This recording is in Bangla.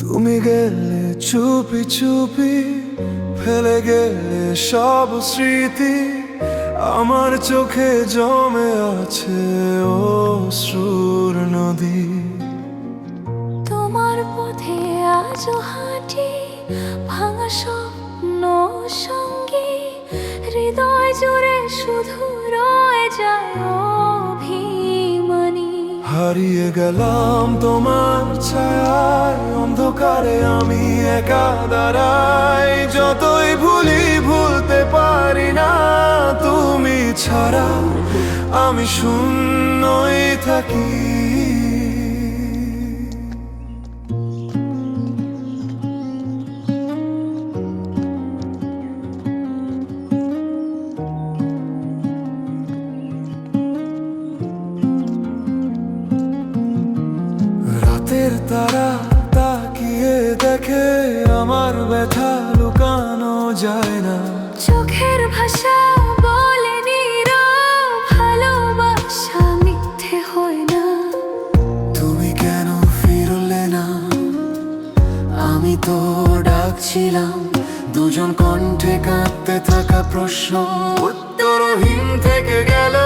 তুমি গেলে চুপি চুপি, ফেলে গেলে সব স্মৃতি, আমার চোখে জমে আছে ও সুর নদী। তোমার পথে আজ হাঁটি, ভাঙা স্বপ্ন সঙ্গে, হৃদয় জোরে শুধু হারিয়ে গেলাম তোমার ছায়ায়, অন্ধকারে আমি একা দাঁড়াই। যতই ভুলি ভুলতে পারি না, তুমি ছাড়া আমি শূন্যই থাকি। তারা তাকিয়ে দেখে আমার ব্যথা লুকানো যায় না। চোখের ভাষা বলেনি ভালোবাসা মিথ্যে হয় না। তুমি কেন ফিরলে না? আমি তো ডাকছিলাম দুজন কণ্ঠে কাঁদতে থাকা প্রশ্ন। উত্তরহীন থেকে গেল